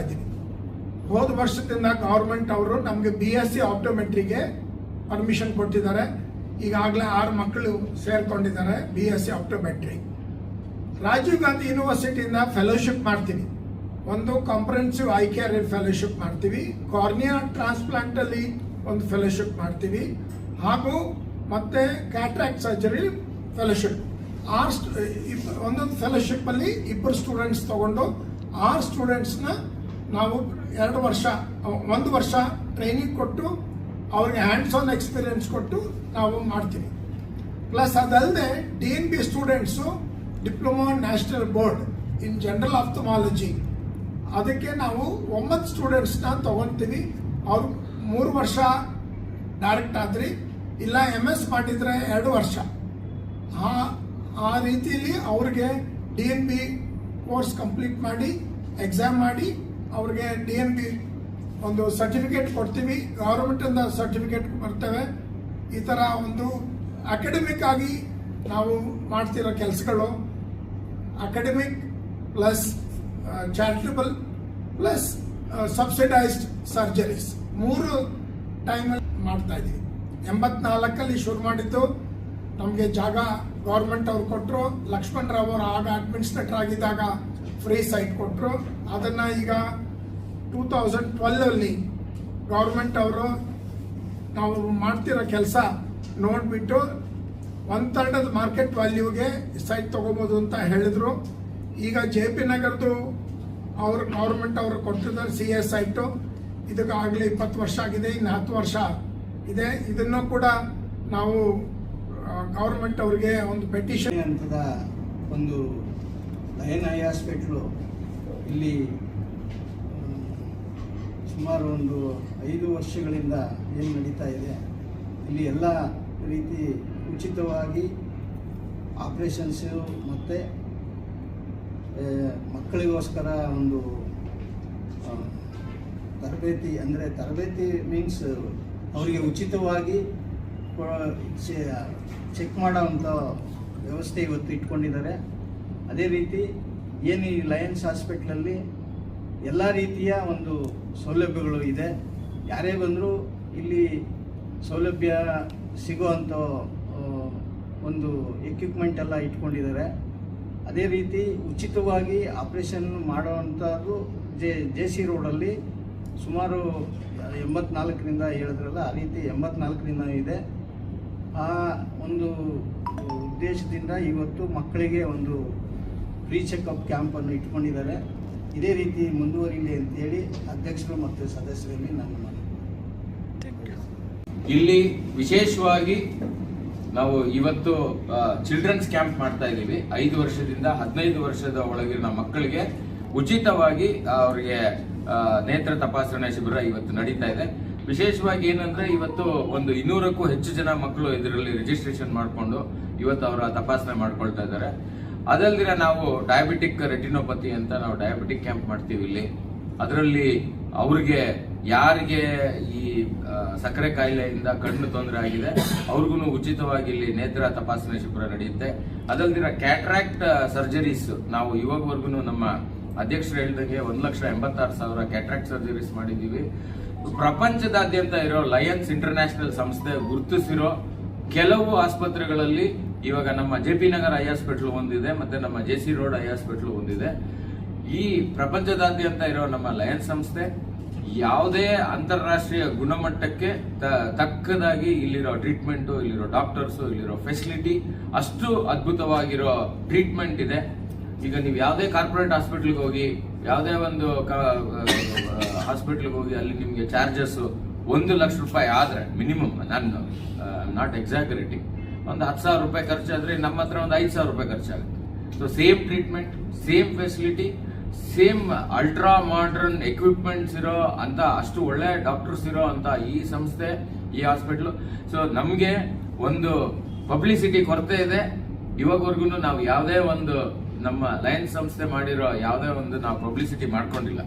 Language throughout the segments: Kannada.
ಇದ್ದೀನಿ. ಹೋದ ವರ್ಷದಿಂದ ಗೌರ್ಮೆಂಟ್ ಅವರು ನಮಗೆ ಬಿ ಎಸ್ ಸಿ ಆಪ್ಟೋಮೆಟ್ರಿಗೆ ಪರ್ಮಿಷನ್ ಕೊಟ್ಟಿದ್ದಾರೆ. ಈಗಾಗಲೇ ಆರು ಮಕ್ಕಳು ಸೇರ್ಕೊಂಡಿದ್ದಾರೆ B S C optometry Rajiv Gandhi ಯೂನಿವರ್ಸಿಟಿಯಿಂದ fellowship ಮಾಡ್ತೀವಿ ಒಂದು ಕಾಂಪ್ರಹೆನ್ಸಿವ್ ಐ ಕೇರ್ ಫೆಲೋಶಿಪ್ ಮಾಡ್ತೀವಿ. ಕಾರ್ನಿಯಾ ಟ್ರಾನ್ಸ್ಪ್ಲಾಂಟ್ ಅಲ್ಲಿ ಒಂದು ಫೆಲೋಶಿಪ್ ಮಾಡ್ತೀವಿ. ಹಾಗೂ ಮತ್ತೆ ಕ್ಯಾಟ್ರಾಕ್ಟ್ ಸರ್ಜರಿ ಫೆಲೋಶಿಪ್ ಆರ್ ಒಂದೊಂದು ಫೆಲೋಶಿಪ್ ಅಲ್ಲಿ ಇಬ್ಬರು ಸ್ಟೂಡೆಂಟ್ಸ್ ತಗೊಂಡು ಆರು ಸ್ಟೂಡೆಂಟ್ಸ್ನ ನಾವು ಎರಡು ವರ್ಷ ಒಂದು ವರ್ಷ ಟ್ರೈನಿಂಗ್ ಕೊಟ್ಟು, ಅವ್ರಿಗೆ ಹ್ಯಾಂಡ್ಸ್ ಆನ್ ಎಕ್ಸ್ಪೀರಿಯೆನ್ಸ್ ಕೊಟ್ಟು ನಾವು ಮಾಡ್ತೀವಿ. ಪ್ಲಸ್ ಅದಲ್ಲದೆ D N B students diploma national board in general ophthalmology ಅದಕ್ಕೆ ನಾವು ಒಂಬತ್ತು ಸ್ಟೂಡೆಂಟ್ಸ್ನ ತೊಗೊತೀವಿ. ಅವ್ರು ಮೂರು ವರ್ಷ ಡೈರೆಕ್ಟ್ ಆದ್ರಿ, ಇಲ್ಲ ಎಂ ಎಸ್ ಮಾಡಿದ್ರೆ ಎರಡು ವರ್ಷ. ಆ ಆ ರೀತಿಯಲ್ಲಿ ಅವ್ರಿಗೆ D N B course complete ಮಾಡಿ ಎಕ್ಸಾಮ್ ಮಾಡಿ ಅವ್ರಿಗೆ ಡಿ ಬಿ ಒಂದು ಸರ್ಟಿಫಿಕೇಟ್ ಕೊಡ್ತೀವಿ ಗೌರ್ಮೆಂಟಿಂದ ಸರ್ಟಿಫಿಕೇಟ್ ಬರ್ತವೆ. ಈ ಥರ ಒಂದು ಅಕಾಡೆಮಿಕ್ ಆಗಿ ನಾವು ಮಾಡ್ತಿರೋ ಕೆಲಸಗಳು. Academic plus charitable plus subsidised surgeries ಮೂರು ಟೈಮಲ್ಲಿ ಮಾಡ್ತಾ ಇದ್ದೀವಿ. ಎಂಬತ್ನಾಲ್ಕಲ್ಲಿ ಶುರು ಮಾಡಿದ್ದು. ನಮಗೆ ಜಾಗ ಗೌರ್ಮೆಂಟ್ ಅವ್ರು ಕೊಟ್ಟರು ಲಕ್ಷ್ಮಣ್ ರಾವ್ ಅವರು ಆಗ ಅಡ್ಮಿನಿಸ್ಟ್ರೇಟರ್ ಆಗಿದ್ದಾಗ ಫ್ರೀ ಸೈಟ್ ಕೊಟ್ಟರು ಅದನ್ನು ಈಗ ಟೂ ತೌಸಂಡ್ ಟ್ವೆಲ್ವಲ್ಲಿ ಗೌರ್ಮೆಂಟ್ ಅವರು ನಾವು ಮಾಡ್ತಿರೋ ಕೆಲಸ ನೋಡಿಬಿಟ್ಟು ಒನ್ ತರ್ಡದ ಮಾರ್ಕೆಟ್ ವ್ಯಾಲ್ಯೂಗೆ ಸೈಟ್ ತೊಗೋಬೋದು ಅಂತ ಹೇಳಿದ್ರು. ಈಗ ಜೆ ಪಿ ನಗರದ್ದು ಅವರು ಗೌರ್ಮೆಂಟ್ ಅವರು ಕೊಟ್ಟಿದ್ದಾರೆ ಸಿ ಎಸ್ ಸೈಟು ಇದಕ್ಕೆ ಆಗಲೇ ಇಪ್ಪತ್ತು ವರ್ಷ ಆಗಿದೆ, ಇನ್ನು ಹತ್ತು ವರ್ಷ ಇದೆ. ಇದನ್ನು ಕೂಡ ನಾವು ಗೌರ್ಮೆಂಟ್ ಅವರಿಗೆ ಒಂದು ಪೆಟಿಷನ್ ಅಂತದ ಒಂದು ಲಯನ್ ಐ ಹಾಸ್ಪಿಟ್ಲು ಇಲ್ಲಿ ಸುಮಾರು ಒಂದು ಐದು ವರ್ಷಗಳಿಂದ ಏನು ನಡೀತಾ ಇದೆ, ಇಲ್ಲಿ ಎಲ್ಲ ರೀತಿ ಉಚಿತವಾಗಿ ಆಪ್ರೇಷನ್ಸು ಮತ್ತು ಮಕ್ಕಳಿಗೋಸ್ಕರ ಒಂದು ತರಬೇತಿ, ಅಂದರೆ ತರಬೇತಿ ಮೀನ್ಸ್ ಅವರಿಗೆ ಉಚಿತವಾಗಿ ಚೆಕ್ ಮಾಡೋವಂಥ ವ್ಯವಸ್ಥೆ ಇವತ್ತು ಇಟ್ಕೊಂಡಿದ್ದಾರೆ. ಅದೇ ರೀತಿ ಏನು ಈ ಲಯನ್ಸ್ ಹಾಸ್ಪಿಟ್ಲಲ್ಲಿ ಎಲ್ಲ ರೀತಿಯ ಒಂದು ಸೌಲಭ್ಯಗಳು ಇದೆ. ಯಾರೇ ಬಂದರೂ ಇಲ್ಲಿ ಸೌಲಭ್ಯ ಸಿಗುವಂಥ ಒಂದು ಎಕ್ವಿಪ್ಮೆಂಟ್ ಎಲ್ಲ ಇಟ್ಕೊಂಡಿದ್ದಾರೆ. ಅದೇ ರೀತಿ ಉಚಿತವಾಗಿ ಆಪ್ರೇಷನ್ ಮಾಡುವಂಥದ್ದು ಜೆ ಜೆ ಸಿ ರೋಡಲ್ಲಿ ಸುಮಾರು ಎಂಬತ್ನಾಲ್ಕರಿಂದ ಹೇಳಿದ್ರಲ್ಲ, ಆ ರೀತಿ ಎಂಬತ್ನಾಲ್ಕರಿಂದ ಇದೆ. ಆ ಒಂದು ಉದ್ದೇಶದಿಂದ ಇವತ್ತು ಮಕ್ಕಳಿಗೆ ಒಂದು ಫ್ರೀ ಚೆಕಪ್ ಕ್ಯಾಂಪನ್ನು ಇಟ್ಕೊಂಡಿದ್ದಾರೆ. ಇದೇ ರೀತಿ ಮುಂದುವರಿಲಿ ಅಂತೇಳಿ ಅಧ್ಯಕ್ಷರು ಮತ್ತು ಸದಸ್ಯರಲ್ಲಿ ನನ್ನ ಮನವಿ ಇಲ್ಲಿ ವಿಶೇಷವಾಗಿ ನಾವು ಇವತ್ತು ಚಿಲ್ಡ್ರನ್ಸ್ ಕ್ಯಾಂಪ್ ಮಾಡ್ತಾ ಇದ್ದೀವಿ. ಐದು ವರ್ಷದಿಂದ ಹದಿನೈದು ವರ್ಷದ ಒಳಗಿನ ಮಕ್ಕಳಿಗೆ ಉಚಿತವಾಗಿ ಅವರಿಗೆ ನೇತ್ರ ತಪಾಸಣೆ ಶಿಬಿರ ಇವತ್ತು ನಡೀತಾ ಇದೆ. ವಿಶೇಷವಾಗಿ ಏನಂದ್ರೆ ಇವತ್ತು ಒಂದು ಇನ್ನೂರಕ್ಕೂ ಹೆಚ್ಚು ಜನ ಮಕ್ಕಳು ಇದರಲ್ಲಿ ರಿಜಿಸ್ಟ್ರೇಷನ್ ಮಾಡಿಕೊಂಡು ಇವತ್ತು ಅವರ ತಪಾಸಣೆ ಮಾಡ್ಕೊಳ್ತಾ ಇದ್ದಾರೆ. ಅದಲ್ದಿರ ನಾವು ಡಯಾಬಿಟಿಕ್ ರೆಟಿನೋಪತಿ ಅಂತ ನಾವು ಡಯಾಬಿಟಿಕ್ ಕ್ಯಾಂಪ್ ಮಾಡ್ತೀವಿ ಇಲ್ಲಿ. ಅದರಲ್ಲಿ ಅವ್ರಿಗೆ ಯಾರಿಗೆ ಈ ಸಕ್ಕರೆ ಕಾಯಿಲೆಯಿಂದ ಕಣ್ಣು ತೊಂದರೆ ಆಗಿದೆ ಅವ್ರಿಗೂ ಉಚಿತವಾಗಿ ಇಲ್ಲಿ ನೇತ್ರ ತಪಾಸಣೆ ಶಿಬಿರ ನಡೆಯುತ್ತೆ. ಅದಲ್ದಿರ ಕ್ಯಾಟ್ರಾಕ್ಟ್ ಸರ್ಜರೀಸ್ ನಾವು ಇವಾಗವರೆಗೂ ನಮ್ಮ ಅಧ್ಯಕ್ಷರು ಹೇಳಿದಂಗೆ ಒಂದು ಲಕ್ಷ ಎಂಬತ್ತಾರು ಸಾವಿರ ಕ್ಯಾಟ್ರಾಕ್ಟ್ ಸರ್ಜರೀಸ್ ಮಾಡಿದ್ದೀವಿ. ಪ್ರಪಂಚದಾದ್ಯಂತ ಇರೋ ಲಯನ್ಸ್ ಇಂಟರ್ನ್ಯಾಷನಲ್ ಸಂಸ್ಥೆ ಗುರುತಿಸಿರೋ ಕೆಲವು ಆಸ್ಪತ್ರೆಗಳಲ್ಲಿ ಇವಾಗ ನಮ್ಮ J P Nagar eye hospital ಒಂದಿದೆ, ಮತ್ತೆ ನಮ್ಮ J C road eye hospital ಒಂದಿದೆ. ಈ ಪ್ರಪಂಚದಾದ್ಯಂತ ಇರೋ ನಮ್ಮ ಲಯನ್ಸ್ ಸಂಸ್ಥೆ ಯಾವುದೇ ಅಂತಾರಾಷ್ಟ್ರೀಯ ಗುಣಮಟ್ಟಕ್ಕೆ ತಕ್ಕದಾಗಿ ಇಲ್ಲಿರೋ ಟ್ರೀಟ್ಮೆಂಟ್ ಇಲ್ಲಿರೋ ಡಾಕ್ಟರ್ಸ್ ಇಲ್ಲಿರೋ ಫೆಸಿಲಿಟಿ ಅಷ್ಟು ಅದ್ಭುತವಾಗಿರೋ ಟ್ರೀಟ್ಮೆಂಟ್ ಇದೆ. ಈಗ ನೀವು ಯಾವುದೇ ಕಾರ್ಪೊರೇಟ್ ಹಾಸ್ಪಿಟ್ಲ್ಗೆ ಹೋಗಿ, ಯಾವುದೇ ಒಂದು ಹಾಸ್ಪಿಟ್ಲ್ಗೆ ಹೋಗಿ ಅಲ್ಲಿ ನಿಮಗೆ ಚಾರ್ಜಸ್ ಒಂದು ಲಕ್ಷ ರೂಪಾಯಿ ಆದರೆ ಮಿನಿಮಮ್ ನಾನು ನಾಟ್ ಎಕ್ಸಾಗರೇಟಿಂಗ್ ಒಂದು ಹತ್ತು ಸಾವಿರ ರೂಪಾಯಿ ಖರ್ಚಾದರೆ ನಮ್ಮ ಹತ್ರ ಒಂದು ಐದು ಸಾವಿರ ರೂಪಾಯಿ ಖರ್ಚಾಗುತ್ತೆ so same treatment same facility same ultra modern equipments ಇರೋ ಅಂತ, ಅಷ್ಟು ಒಳ್ಳೆ ಡಾಕ್ಟರ್ಸ್ ಇರೋ ಅಂತ ಈ ಸಂಸ್ಥೆ, ಈ ಹಾಸ್ಪಿಟ್ಲು ಸೊ ನಮಗೆ ಒಂದು ಪಬ್ಲಿಸಿಟಿ ಕೊರತೆ ಇದೆ. ಇವಾಗವರೆಗೂ ನಾವು ಯಾವುದೇ ಒಂದು ನಮ್ಮ ಲಯನ್ಸ್ ಸಂಸ್ಥೆ ಮಾಡಿರೋ ಯಾವುದೇ ಒಂದು ನಾವು ಪಬ್ಲಿಸಿಟಿ ಮಾಡ್ಕೊಂಡಿಲ್ಲ.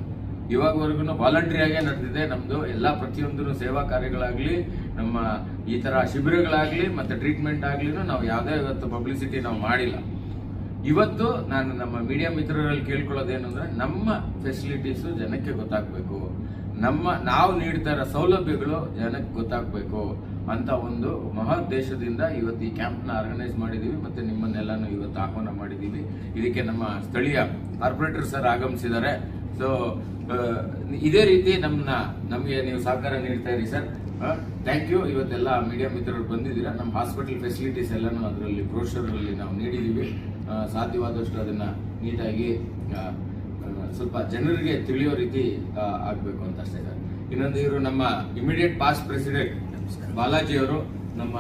ಇವಾಗವರೆಗೂ ವಾಲಂಟ್ರಿಯಾಗೇ ನಡೆದಿದೆ ನಮ್ದು. ಎಲ್ಲ ಪ್ರತಿಯೊಂದು ಸೇವಾ ಕಾರ್ಯಗಳಾಗ್ಲಿ ನಮ್ಮ ಈ ತರ ಶಿಬಿರಗಳಾಗ್ಲಿ ಮತ್ತೆ ಟ್ರೀಟ್ಮೆಂಟ್ ಆಗ್ಲಿ ನಾವು ಯಾವುದೇ ಇವತ್ತು ಪಬ್ಲಿಸಿಟಿ ನಾವು ಮಾಡಿಲ್ಲ. ಇವತ್ತು ನಾನು ನಮ್ಮ ಮೀಡಿಯಾ ಮಿತ್ರರಲ್ಲಿ ಕೇಳ್ಕೊಳ್ಳೋದೇನು ಅಂದ್ರೆ ನಮ್ಮ ಫೆಸಿಲಿಟೀಸು ಜನಕ್ಕೆ ಗೊತ್ತಾಗಬೇಕು. ನಮ್ಮ ನಾವು ನೀಡ್ತಾ ಇರೋ ಸೌಲಭ್ಯಗಳು ಜನಕ್ಕೆ ಗೊತ್ತಾಗಬೇಕು ಅಂತ ಒಂದು ಮಹೋದ್ದೇಶದಿಂದ ಇವತ್ತು ಈ ಕ್ಯಾಂಪ್ನ ಆರ್ಗನೈಸ್ ಮಾಡಿದ್ದೀವಿ ಮತ್ತೆ ನಿಮ್ಮನ್ನೆಲ್ಲಾನು ಇವತ್ತು ಆಹ್ವಾನ ಮಾಡಿದ್ದೀವಿ ಇದಕ್ಕೆ ನಮ್ಮ ಸ್ಥಳೀಯ ಕಾರ್ಪೊರೇಟರ್ ಸರ್ ಆಗಮಿಸಿದ್ದಾರೆ. ಸೊ ಇದೇ ರೀತಿ ನಮ್ಮನ್ನ ನಮಗೆ ನೀವು ಸಹಕಾರ ನೀಡ್ತಾ ಇರಿ ಸರ್. ಥ್ಯಾಂಕ್ ಯು ಇವತ್ತೆಲ್ಲ ಮೀಡಿಯಾ ಮಿತ್ರರು ಬಂದಿದ್ದೀರಾ. ನಮ್ಮ ಹಾಸ್ಪಿಟಲ್ ಫೆಸಿಲಿಟೀಸ್ ಎಲ್ಲನೂ ಅದರಲ್ಲಿ ಬ್ರೋಷರಲ್ಲಿ ನಾವು ನೀಡಿದ್ದೀವಿ. ಸಾಧ್ಯವಾದಷ್ಟು ಅದನ್ನು ನೀಟಾಗಿ ಸ್ವಲ್ಪ ಜನರಿಗೆ ತಿಳಿಯೋ ರೀತಿ ಆಗಬೇಕು ಅಂತ ಅಷ್ಟೇ ಸರ್. ಇನ್ನೊಂದು ಇವರು ನಮ್ಮ ಇಮಿಡಿಯೇಟ್ ಪಾಸ್ಟ್ ಪ್ರೆಸಿಡೆಂಟ್ ಬಾಲಾಜಿ ಅವರು, ನಮ್ಮ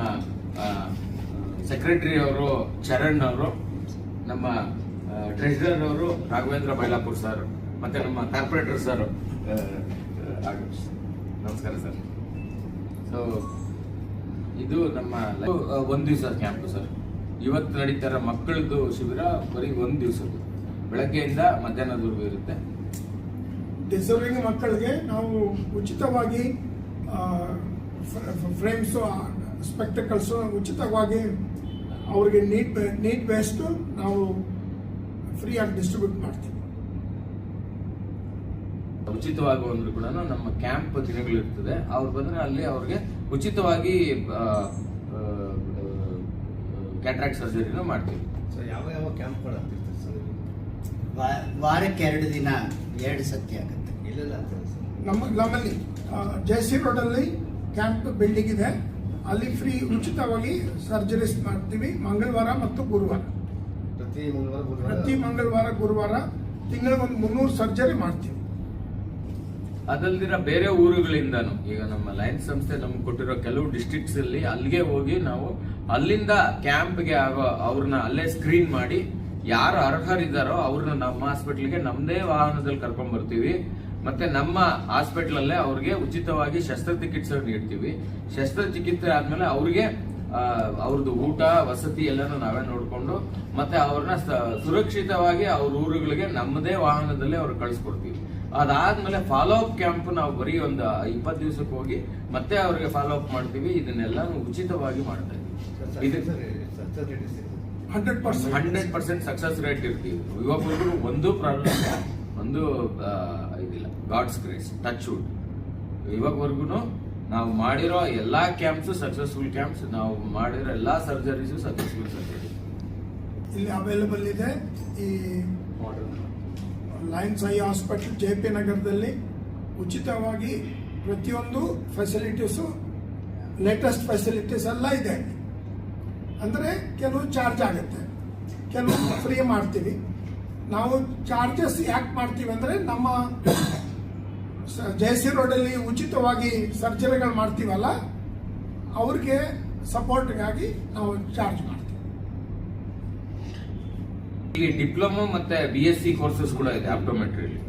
ಸೆಕ್ರೆಟರಿ ಅವರು ಚರಣ್ ಅವರು, ನಮ್ಮ ಟ್ರೆಷರರ್ ಅವರು ರಾಘವೇಂದ್ರ ಬೈಲಾಪುರ್ ಸರ್ ಮತ್ತೆ ನಮ್ಮ ಕಾರ್ಪೊರೇಟರ್ ಸರ್ ನಮಸ್ಕಾರ ಸರ್. ಸೊ ಇದು ನಮ್ಮ ಒಂದು ದಿವಸ ಕ್ಯಾಂಪ್ ಸರ್. ಇವತ್ತು ನಡೀತಾರ ಮಕ್ಕಳದ್ದು ಶಿಬಿರ ಬರೀ ಒಂದು ದಿವಸದ್ದು. ಬೆಳಗ್ಗೆಯಿಂದ ಮಧ್ಯಾಹ್ನದವರೆಗೂ ಇರುತ್ತೆ. ಡಿಸರ್ವಿಂಗ್ ಮಕ್ಕಳಿಗೆ ನಾವು ಉಚಿತವಾಗಿ ಫ್ರೇಮ್ಸು ಸ್ಪೆಕ್ಟಕಲ್ಸು ಉಚಿತವಾಗಿ ಅವರಿಗೆ ನೀಟ್ ನೀಟ್ ಬೇಸ್ಡು ನಾವು ಫ್ರೀಯಾಗಿ ಡಿಸ್ಟ್ರಿಬ್ಯೂಟ್ ಮಾಡ್ತೀವಿ. ಉಚಿತವಾಗಿ ಬಂದರೂ ಕೂಡ ನಮ್ಮ ಕ್ಯಾಂಪ್ ದಿನಗಳು ಇರ್ತದೆ ಅವ್ರು ಬಂದ್ರೆ ಅಲ್ಲಿ ಅವ್ರಿಗೆ ಉಚಿತವಾಗಿ ಕ್ಯಾಟ್ರಾಕ್ಟ್ ಸರ್ಜರಿನ ಮಾಡ್ತೀವಿ. ಸರ್ ಯಾವ ಯಾವ ಕ್ಯಾಂಪ್ಗಳು ಆಗ್ತಿರ್ತದೆ ಸರ್ ವಾ- ವಾರಕ್ಕೆ ಎರಡು ದಿನ ಎರಡು ಸತಿ ಆಗುತ್ತೆ. ಇಲ್ಲೆಲ್ಲ ಸರ್? ನಮ್ಮ ನಮ್ಮಲ್ಲಿ ಜೆಸಿ ರೋಡಲ್ಲಿ ಕ್ಯಾಂಪ್ ಬಿಲ್ಡಿಂಗ್ ಇದೆ ಅಲ್ಲಿ ಫ್ರೀ ಉಚಿತವಾಗಿ ಸರ್ಜರೀಸ್ ಮಾಡ್ತೀವಿ ಮಂಗಳವಾರ ಮತ್ತು ಗುರುವಾರ. ಪ್ರತಿ ಮಂಗಳವಾರ ಪ್ರತಿ ಮಂಗಳವಾರ ಗುರುವಾರ ತಿಂಗಳಿಗೆ ಒಂದು ಮುನ್ನೂರು ಸರ್ಜರಿ ಮಾಡ್ತೀವಿ. ಅದಲ್ದಿರ ಬೇರೆ ಊರುಗಳಿಂದನು, ಈಗ ನಮ್ಮ ಲಯನ್ಸ್ ಸಂಸ್ಥೆ ನಮ್ಗೆ ಕೊಟ್ಟಿರೋ ಕೆಲವು ಡಿಸ್ಟ್ರಿಕ್ಟ್ಸ್ ಅಲ್ಲಿ ಅಲ್ಲಿಗೆ ಹೋಗಿ ನಾವು ಅಲ್ಲಿಂದ ಕ್ಯಾಂಪ್ಗೆ ಆಗೋ ಅವ್ರನ್ನ ಅಲ್ಲೇ ಸ್ಕ್ರೀನ್ ಮಾಡಿ ಯಾರು ಅರ್ಹರಿದ್ದಾರೋ ಅವ್ರನ್ನ ನಮ್ಮ ಹಾಸ್ಪಿಟ್ಲಿಗೆ ನಮ್ಮದೇ ವಾಹನದಲ್ಲಿ ಕರ್ಕೊಂಡ್ ಬರ್ತೀವಿ. ಮತ್ತೆ ನಮ್ಮ ಹಾಸ್ಪಿಟ್ಲ್ ಅಲ್ಲೇ ಅವ್ರಿಗೆ ಉಚಿತವಾಗಿ ಶಸ್ತ್ರಚಿಕಿತ್ಸೆ ನೀಡ್ತೀವಿ. ಶಸ್ತ್ರಚಿಕಿತ್ಸೆ ಆದ್ಮೇಲೆ ಅವ್ರಿಗೆ ಅವ್ರದ್ದು ಊಟ, ವಸತಿ ಎಲ್ಲಾನು ನಾವೇ ನೋಡಿಕೊಂಡು ಮತ್ತೆ ಅವ್ರನ್ನ ಸುರಕ್ಷಿತವಾಗಿ ಅವ್ರ ಊರುಗಳಿಗೆ ನಮ್ಮದೇ ವಾಹನದಲ್ಲೇ ಅವ್ರಿಗೆ ಕಳಿಸ್ಕೊಡ್ತೀವಿ. ಅದಾದ್ಮೇಲೆ ಫಾಲೋ ಅಪ್ ಕ್ಯಾಂಪ್ ನಾವು ಬರೀ ಒಂದು ಇಪ್ಪತ್ತು ದಿವಸಕ್ಕೆ ಹೋಗಿ ಮತ್ತೆ ಅವ್ರಿಗೆ ಫಾಲೋ ಅಪ್ ಮಾಡ್ತೀವಿ. ಇದನ್ನೆಲ್ಲ ಉಚಿತವಾಗಿ ಮಾಡ್ತಾ ಸರ್, ಇದ್ದೀವಿ ಇದು sir, sir, sir, sir. Hundred percent hundred percent success rate ಇರ್ತೀವಿ. ಇವಾಗವರೆಗೂ ಒಂದು ಪ್ರಾಬ್ಲಮ್ ಒಂದು ಇದಿಲ್ಲ. ಗಾಡ್ಸ್ ಗ್ರೇಸ್ ಟಚ್ ವುಡ್ ಇವಾಗವರೆಗೂ ನಾವು ಮಾಡಿರೋ ಎಲ್ಲಾ ಕ್ಯಾಂಪ್ಸ್ ಸಕ್ಸಸ್ಫುಲ್ ಕ್ಯಾಂಪ್ಸ್ ನಾವು ಮಾಡಿರೋ ಎಲ್ಲಾ ಸರ್ಜರೀಸು ಸಕ್ಸಸ್ಫುಲ್ ಸರ್ಜರಿ ಇಲ್ಲಿ ಅವೈಲೇಬಲ್ ಇದೆ. ಈ lions eye hospital J P ನಗರದಲ್ಲಿ ಉಚಿತವಾಗಿ ಪ್ರತಿಯೊಂದು ಫೆಸಿಲಿಟೀಸು ಲೇಟೆಸ್ಟ್ ಫೆಸಿಲಿಟೀಸ್ ಎಲ್ಲ ಇದೆ. ಅಂದರೆ ಕೆಲವು ಚಾರ್ಜ್ ಆಗುತ್ತೆ. ಕೆಲವು ಫ್ರೀ ಮಾಡ್ತೀವಿ. ನಾವು ಚಾರ್ಜಸ್ ಯಾಕೆ ಮಾಡ್ತೀವಿ ಅಂದರೆ ನಮ್ಮ ಜೆ ಸಿ ರೋಡಲ್ಲಿ ಉಚಿತವಾಗಿ ಸರ್ಜರಿಗಳು ಮಾಡ್ತೀವಲ್ಲ, ಅವ್ರಿಗೆ ಸಪೋರ್ಟ್ಗಾಗಿ ನಾವು ಚಾರ್ಜ್ ಮಾಡ್ತೀವಿ. ಇಲ್ಲಿ ಡಿಪ್ಲೊಮಾ ಮತ್ತೆ ಬಿ ಎಸ್ ಸಿ ಕೋರ್ಸಸ್ ಕೂಡ ಇದೆ ಆಪ್ಟೋಮೆಟ್ರಿಲಿ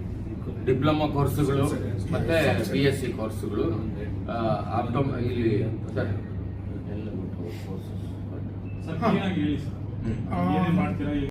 ಡಿಪ್ಲೊಮಾ ಕೋರ್ಸ್ಗಳು ಮತ್ತೆ ಬಿ ಎಸ್ ಸಿ ಕೋರ್ಸ್ಗಳು ಆಪ್ಟೋ ಇಲ್ಲಿ ಸರ್. ಸರ್ ಮಾಡ್ತೀರಾ